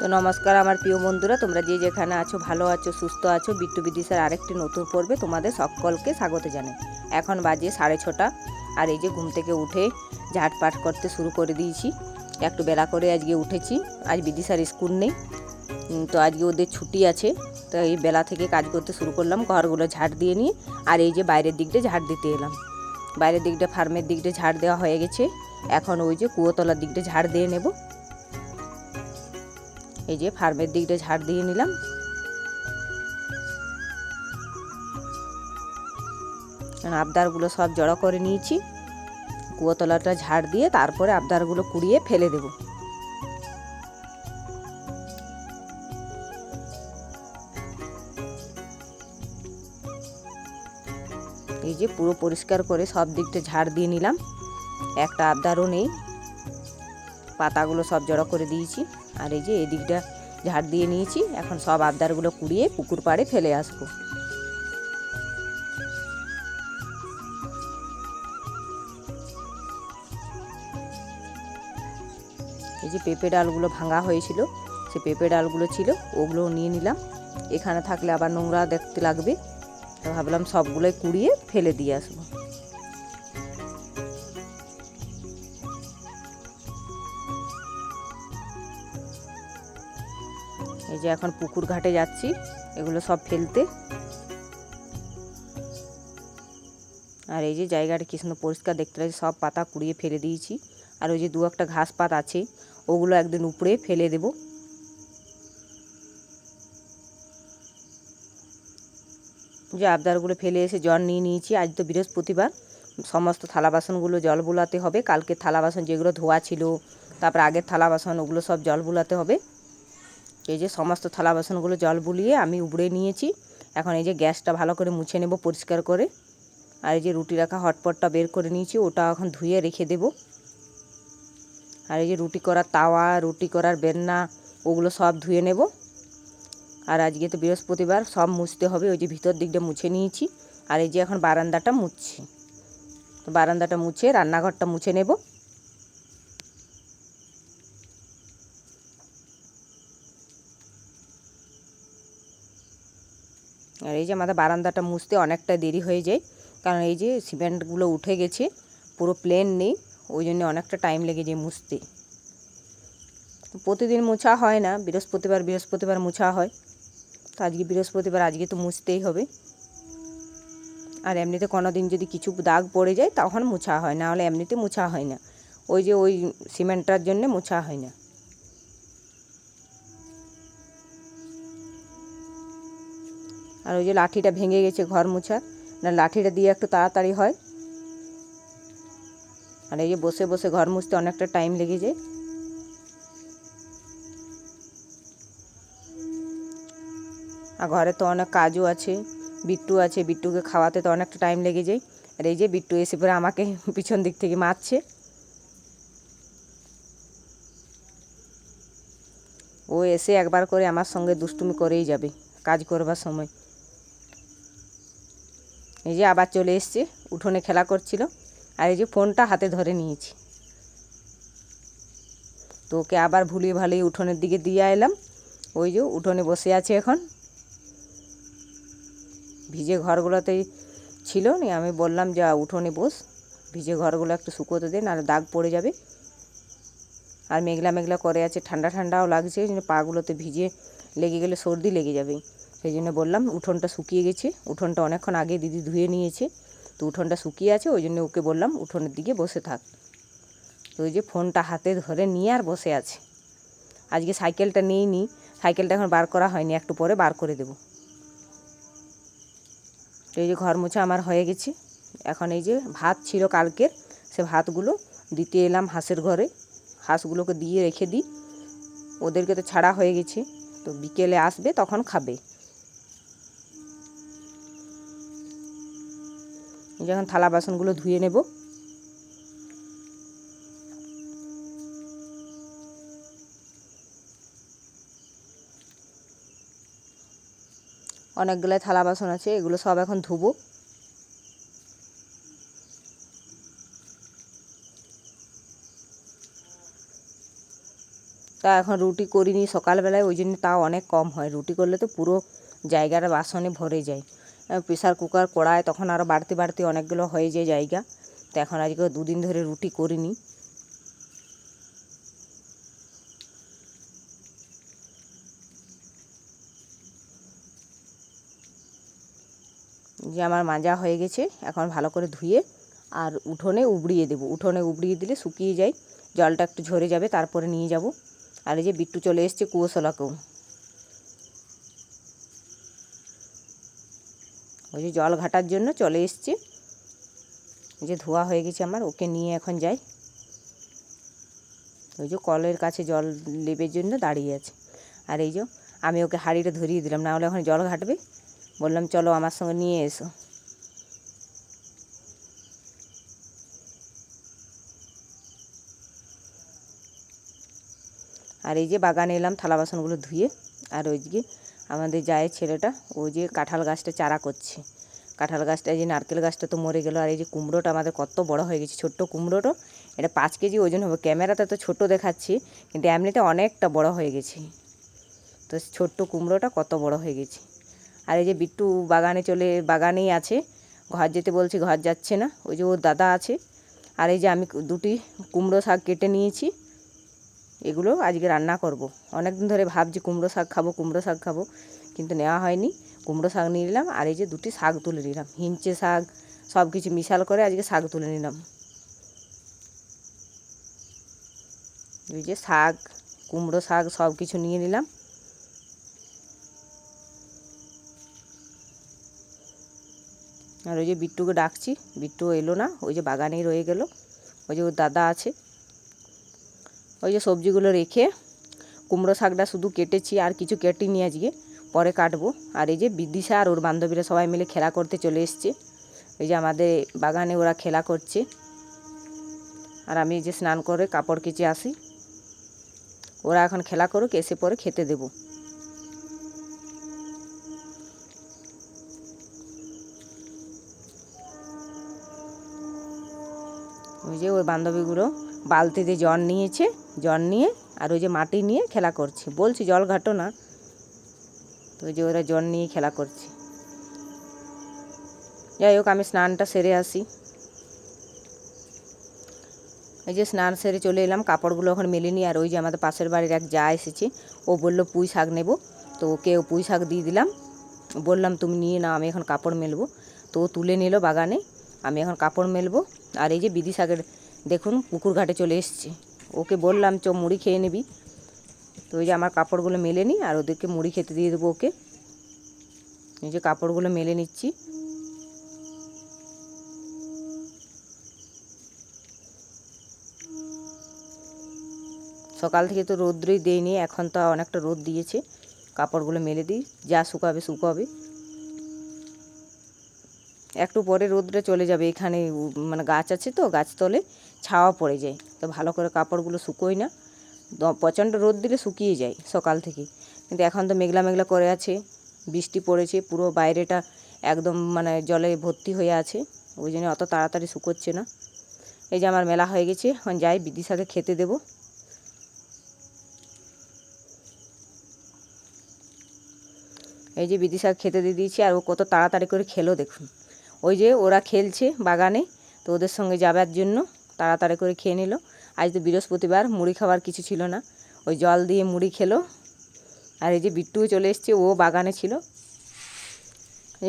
তো নমস্কার আমার প্রিয় বন্ধুরা, তোমরা যে যেখানে আছো, ভালো আছো, সুস্থ আছো, বিট্টু বিদিশার আরেকটি নতুন পর্বে তোমাদের সকলকে স্বাগত জানাই। এখন বাজে সাড়ে ছটা, আর এই যে ঘুম থেকে উঠে ঝাটপাট করতে শুরু করে দিয়েছি। একটু বেলা করে আজকে উঠেছি, আজ বিদিশার স্কুল নেই তো আজকে ওদের ছুটি আছে, তো এই বেলা থেকে কাজ করতে শুরু করলাম, ঘরগুলো ঝাড় দিয়ে নিয়ে, আর এই যে বাইরের দিকটা ঝাড় দিতে এলাম। বাইরের দিকটা, ফার্মের দিকটা ঝাড় দেওয়া হয়ে গেছে, এখন ওই যে কুয়োতলার দিকটা ঝাড় দিয়ে নেব। এই যে ফার্মের দিকটা ঝাড় দিয়ে নিলাম। আবদারগুলো সব জড়ো করে নিয়েছি। কুয়োতলাটা ঝাড় দিয়ে তারপরে আবদারগুলো কুড়িয়ে ফেলে দেব। এই যে পুরো পরিষ্কার করে সব দিকটা ঝাড় দিয়ে নিলাম। একটা আবদারও নেই। পাতাগুলো সব জড়ো করে দিয়েছি। আর এই যে এদিকটা ঝাড় দিয়ে নিয়েছি, এখন সব আবদারগুলো কুড়িয়ে পুকুর পাড়ে ফেলে আসব। এই যে পেঁপে ডালগুলো ভাঙা হয়েছিল, সে পেঁপে ডালগুলো ছিল, ওগুলোও নিয়ে নিলাম। এখানে থাকলে আবার নোংরা দেখতে লাগবে ভাবলাম সবগুলোই কুড়িয়ে ফেলে দিয়ে আসব। এই যে এখন পুকুর ঘাটে যাচ্ছি, এগুলো সব ফেলতে। আর এই যে জায়গাটা কি সুন্দর পরিষ্কার দেখতে লাগছে, সব পাতা কুড়িয়ে ফেলে দিয়েছি। আর ওই যে দু একটা ঘাস পাত আছে, ওগুলো একদিন উপরে ফেলে দেব। যে আবদারগুলো ফেলে এসে জল নিয়ে নিয়েছি, আজ তো বৃহস্পতিবার। সমস্ত থালা বাসনগুলো জল বোলাতে হবে, কালকে থালা বাসন যেগুলো ধোয়া ছিল, তারপর আগের থালা বাসন, ওগুলো সব জল বোলাতে হবে। এই যে সমস্ত থালা বাসনগুলো জল বুলিয়ে আমি উবড়ে নিয়েছি। এখন এই যে গ্যাসটা ভালো করে মুছে নেব পরিষ্কার করে। আর এই যে রুটি রাখা হটপটটা বের করে নিয়েছি, ওটা এখন ধুয়ে রেখে দেব। আর এই যে রুটি করার তাওয়া, রুটি করার বেন্না, ওগুলো সব ধুয়ে নেব। আর আজকে তো বৃহস্পতিবার, সব মুছতে হবে, ওই যে ভিতর দিকটা মুছে নিয়েছি। আর এই যে এখন বারান্দাটা মুছছি। তো বারান্দাটা মুছে রান্নাঘরটা মুছে নেব। এই যে আমাদের বারান্দাটা মুছতে অনেকটা দেরি হয়ে যায়, কারণ এই যে সিমেন্টগুলো উঠে গেছে, পুরো প্লেন নেই, ওই জন্য অনেকটা টাইম লেগে যায় মুছতে। প্রতিদিন মোছা হয় না, বৃহস্পতিবার বৃহস্পতিবার মোছা হয়। তো আজকে বৃহস্পতিবার, আজকে তো মুছতেই হবে। আর এমনিতে কোনো দিন যদি কিছু দাগ পড়ে যায়, তখন মোছা হয়, না হলে এমনিতে মোছা হয় না। ওই যে ওই সিমেন্টটার জন্যে মোছা হয় না। আর ওই যে লাঠিটা ভেঙে গেছে ঘর মোছার, না লাঠিটা দিয়ে একটু তাড়াতাড়ি হয়। আর এই যে বসে বসে ঘর মুছতে অনেকটা টাইম লেগে যায় আর ঘরে তো অনেক কাজও আছে, বিট্টু আছে, বিট্টুকে খাওয়াতে তো অনেকটা টাইম লেগে যায় আর এই যে বিট্টু এসে পরে আমাকে পিছন দিক থেকে মারছে। ও এসে একবার করে আমার সঙ্গে দুষ্টুমি করেই যাবে, কাজ করবার সময়। এই যে আবার চলে এসছে, উঠোনে খেলা করছিল, আর এই যে ফোনটা হাতে ধরে নিয়েছি। তো ওকে আবার ভুলিয়ে ভালিয়ে উঠোনের দিকে দিয়ে এলাম। ওই যে উঠোনে বসে আছে এখন। ভিজে ঘরগুলোতে ছিল নি, আমি বললাম, যা উঠোনে বস, ভিজে ঘরগুলো একটু শুকোতে দে, নাহলে দাগ পড়ে যাবে। আর মেঘলা মেঘলা করে আছে, ঠান্ডা ঠান্ডাও লাগছে, পাগুলোতে ভিজে লেগে গেলে সর্দি লেগে যাবে সেই জন্য বললাম, উঠোনটা শুকিয়ে গেছে। উঠোনটা অনেকক্ষণ আগে দিদি ধুয়ে নিয়েছে। তো উঠোনটা শুকিয়ে আছে, ওই জন্য ওকে বললাম, উঠোনের দিকে বসে থাক। তো ওই যে ফোনটা হাতে ধরে নিয়ে আর বসে আছে। আজকে সাইকেলটা নিয়ে নি সাইকেলটা এখন বার করা হয়নি, একটু পরে বার করে দেব। তো এই যে ঘর মোছা আমার হয়ে গেছে। এখন এই যে ভাত ছিল কালকের, সে ভাতগুলো দিতে এলাম হাঁসের ঘরে। হাঁসগুলোকে দিয়ে রেখে দিই। ওদেরকে তো ছাড়া হয়ে গেছে। তো বিকেলে আসবে, তখন খাবে। যখন থালা বাসনগুলো ধুয়ে নেব। অনেকগুলো থালা বাসন আছে, এগুলো সব এখন ধুবো। তা এখন রুটি করিনি সকালবেলায়, ওই জন্য তাও অনেক কম হয়। রুটি করলে তো পুরো জায়গাটা বাসনে ভরে যায়। প্রেসার কুকার কড়ায়, তখন আরও বাড়তি বাড়তি অনেকগুলো হয়ে যায় জায়গা। তো এখন আজকে দুদিন ধরে রুটি করিনি। যে আমার মাজা হয়ে গেছে, এখন ভালো করে ধুয়ে আর উঠোনে উবড়িয়ে দেবো। উঠোনে উবড়িয়ে দিলে শুকিয়ে যায়, জলটা একটু ঝরে যাবে, তারপরে নিয়ে যাব। আর এই যে বিট্টু চলে এসছে কুয়োশলাকেও। ওই যে জল ঘাটার জন্য চলে এসছে। যে ধোয়া হয়ে গেছে আমার, ওকে নিয়ে এখন যাই। ওই যে কলের কাছে জল লেবের জন্য দাঁড়িয়ে আছে। আর এই যে আমি ওকে হাঁড়িটা ধরিয়ে দিলাম, না হলে এখন জল ঘাটবে। বললাম, চলো আমার সঙ্গে নিয়ে এসো। আর এই যে বাগানে এলাম থালা বাসনগুলো ধুয়ে। আর ওই ওইদিকে আমাদের জায়ের ছেলেটা ওই যে কাঁঠাল গাছটা চারা করছে। কাঁঠাল গাছটা, এই যে নারকেল গাছটা তো মরে গেল, আর এই যে কুমড়োটা আমাদের কত বড় হয়ে গেছে, ছোট্ট কুমড়োটা। এটা পাঁচ কেজি ওজন হবে, ক্যামেরাতে তো ছোট দেখাচ্ছি, কিন্তু এমনিতে অনেকটা বড় হয়ে গেছে। তো ছোট্ট কুমড়োটা কত বড় হয়ে গেছে। আর এই যে বিট্টু বাগানে চলে, বাগানেই আছে, ঘর যেতে বলছি, ঘর যাচ্ছে না, ওই যে ওর দাদা আছে। আর এই যে আমি দুটি কুমড়ো শাক কেটে নিয়েছি এগুলো আজকে রান্না করব। অনেক দিন ধরে ভাবছি কুমড়ো শাক খাব, কুমড়ো শাক খাব, কিন্তু নেওয়া হয়নি। কুমড়ো শাক নিয়ে নিলাম আর এই যে দুটি শাক তুলে নিলাম। হিঞ্চে শাক সব কিছু মিশাল করে আজকে শাক তুলে নিলাম। এই যে শাক, কুমড়ো শাক সব কিছু নিয়ে নিলাম। আর ওই যে বিট্টুকে ডাকছি, বিট্টু এলো না, ওই যে বাগানেই রয়ে গেল। ওই যে ওর দাদা আছে। ওই যে সবজিগুলো রেখে কুমড়ো শাকটা শুধু কেটেছি, আর কিছু কেটিনি আজকে। পরে কাটবো। আর এই যে বিদিশা আর ওর বান্ধবীরা সবাই মিলে খেলা করতে চলে এসছে। এই যে আমাদের বাগানে ওরা খেলা করছে। আর আমি যে স্নান করে কাপড় কেচে আসি। ওরা এখন খেলা করুক, এসে পরে খেতে দেবো। ওই যে ওর বান্ধবীগুলো বালতিতে জল নিয়েছে, জল নিয়ে আর ওই যে মাটি নিয়ে খেলা করছে। বলছি, জল ঘাটো না। তো ওই যে ওরা জল নিয়ে খেলা করছে। যাই হোক, আমি স্নানটা সেরে আসি। এই যে স্নান সেরে চলে এলাম, কাপড়গুলো ওখানে মেলিনি আর ওই যে আমাদের পাশের বাড়ির এক যা এসেছে, ও বলল, পুঁই শাক নেব। তো ওকে পুঁই শাক দিয়ে দিলাম। বললাম, তুমি নিয়ে নাও, আমি এখন কাপড় মেলবো। তো ও তুলে নিল বাগানে, আমি এখন কাপড় মেলবো। আর এই যে বিদি শাকের দেখুন, পুকুর ঘাটে চলে এসছে। ওকে বললাম, চ, মুড়ি খেয়ে নিবি। তো ওই যে আমার কাপড়গুলো মেলে নিই, আর ওদেরকে মুড়ি খেতে দিয়ে দেবো ওকে। এই যে কাপড়গুলো মেলে নিচ্ছি। সকাল থেকে তো রোদ্রই দেয়নি, এখন তো অনেকটা রোদ দিয়েছে। কাপড়গুলো মেলে দিই, যা শুকাবে শুকাবে। একটু পরে রোদটা চলে যাবে। এখানে মানে গাছ আছে তো গাছতলে ছাওয়া পড়ে যায়। তো ভালো করে কাপড়গুলো শুকোই না। প্রচণ্ড রোদ দিলে শুকিয়ে যায় সকাল থেকে। কিন্তু এখন তো মেঘলা মেঘলা করে আছে, বৃষ্টি পড়েছে, পুরো বাইরেটা একদম মানে জলে ভর্তি হয়ে আছে। ওই জন্য অত তাড়াতাড়ি শুকোচ্ছে না। এই যে আমার মেলা হয়ে গেছে, এখন যাই বিদিশাকে খেতে দেবো। এই যে বিদিশাকে খেতে দিয়ে দিয়েছি, আর ও কত তাড়াতাড়ি করে খেলো দেখুন। ওই যে ওরা খেলছে বাগানে, তো ওদের সঙ্গে যাবার জন্য তাড়াতাড়ি করে খেয়ে নিল। আজ তো বৃহস্পতিবার, মুড়ি খাবার কিছু ছিল না। ওই জল দিয়ে মুড়ি খেলো। আর এই যে বিট্টুও চলে এসছে, ও বাগানে ছিল।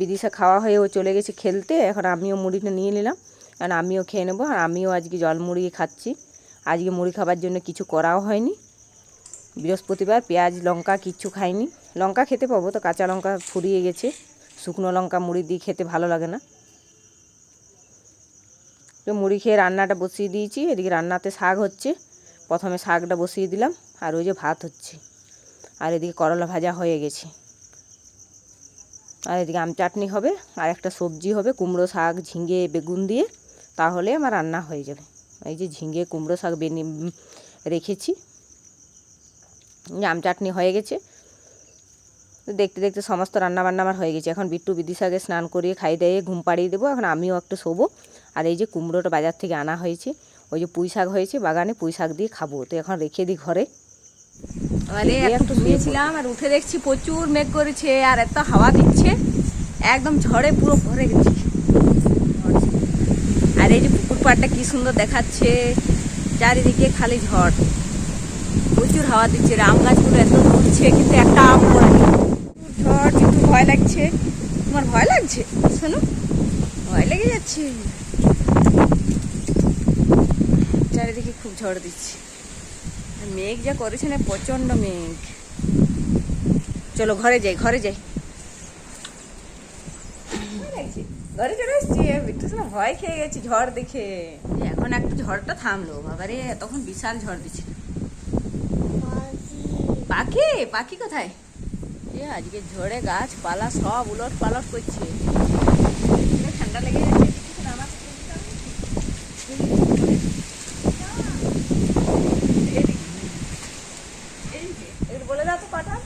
বিদিশা খাওয়া হয়ে ও চলে গেছে খেলতে, এখন আমিও মুড়িটা নিয়ে নিলাম। কারণ আমিও খেয়ে নেব, আর আমিও আজকে জল মুড়িয়ে খাচ্ছি। আজকে মুড়ি খাবার জন্য কিছু করাও হয়নি। বৃহস্পতিবার পেঁয়াজ, লঙ্কা কিচ্ছু খাইনি। লঙ্কা খেতে পাবো, তো কাঁচা লঙ্কা ফুরিয়ে গেছে। শুকনো লঙ্কা মুড়ি দিয়ে খেতে ভালো লাগে না। মুড়ি খেয়ে রান্নাটা বসিয়ে দিয়েছি, এদিকে রান্নাতে শাক হচ্ছে। প্রথমে শাকটা বসিয়ে দিলাম, আর ওই যে ভাত হচ্ছে। আর এদিকে করলা ভাজা হয়ে গেছে। আর এদিকে আম চাটনি হবে, আর একটা সবজি হবে, কুমড়ো শাক, ঝিঙে, বেগুন দিয়ে, তাহলে আমার রান্না হয়ে যাবে। এই যে ঝিঙে, কুমড়ো শাক বেনি রেখেছি। আম চাটনি হয়ে গেছে। দেখতে দেখতে সমস্ত রান্নাবান্না আমার হয়ে গেছে। এখন বিট্টু বিদিশাকে স্নান করিয়ে খাই দিয়ে ঘুম পাড়িয়ে দেবো, এখন আমিও একটু শোবো। আর এই যে কুমড়োটা বাজার থেকে আনা হয়েছে ওই যে পুঁই শাক হয়েছে বাগানে পুঁই শাক দিয়ে খাব। তো এখন রেখে দিই ঘরে। এই একটু শুয়েছিলাম আর উঠে দেখছি প্রচুর মেঘ করেছে আর এত হাওয়া দিচ্ছে একদম ঝড়ে পুরো ভরে গেছে। আর এই যে পুকুর পাড়টা কি সুন্দর দেখাচ্ছে চারিদিকে খালি ঝড়। প্রচুর হাওয়া দিচ্ছে আম গাছগুলো এত ধরছে কিন্তু একটা আম পড়েনি ঝড় একটু ভয় লাগছে। তোমার ভয় লাগছে? শোনো ভয় লেগে যাচ্ছে। চারিদিকে খুব ঝড় দিচ্ছে। মেঘ যা করেছে না প্রচণ্ড মেঘ। চলো ঘরে যাই ঘরে যাই। ঘরে চলে এসছি শোনা ভয় খেয়ে গেছি ঝড় দেখে। এখন একটু ঝড়টা থামলো, বাবারে তখন বিশাল ঝড় দিচ্ছে পাখি পাখি কোথায়? এ, আজকে ঝড়ে গাছপালা সব উলট পালট করছে। ঠান্ডা লেগে যাচ্ছে বিট্টু শোনা, আমার তো ঠান্ডা লেগেছে। এদিকে। এদিকে। একটু বলে দাও তো কটা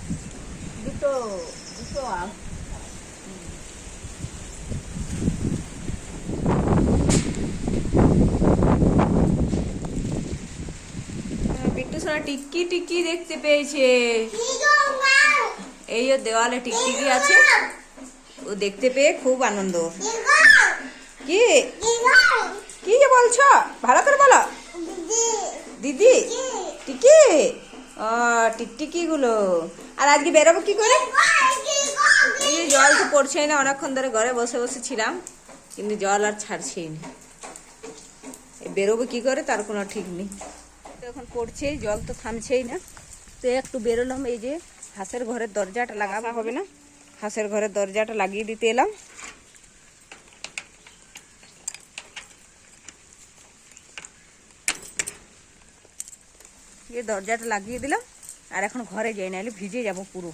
দুটো দুটো আম টিক্কি টিক্কি দেখতে পেয়েছে। এই দেওয়ালে টিকটিকি আছে। ও দেখতে পেয়ে খুব আনন্দ। কি? কি যে বলছ? ভালো করে বলো। দিদি? টিকি? ও টিকটিকি গুলো আর আজকে বেরোবো কি করে? এই জল তো পড়ছেই না, অনেকক্ষণ ধরে ঘরে বসে বসে ছিলাম, কিন্তু জল আর ছাড়ছেই না। বেরোবো কি করে তার কোনো ঠিক নেই। এখন পড়ছেই জল তো থামছেই না। তো একটু বেরোলাম, এই যে হাঁসের ঘরের দরজাটা লাগাবো হবে না? হাঁসের ঘরের দরজাটা লাগিয়ে দিতে এলাম। এই দরজাটা লাগিয়ে দিলাম, আর এখন ঘরে যাই, নাহলে ভিজে যাব পুরো।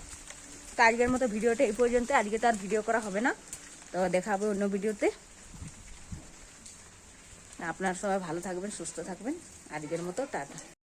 তো আজকের মতো ভিডিওটা এই পর্যন্ত, আজকে তো আর ভিডিও করা হবে না। তো দেখা হবে অন্য ভিডিওতে। আপনার সবাই ভালো থাকবেন, সুস্থ থাকবেন। আজকের মতো টাটা।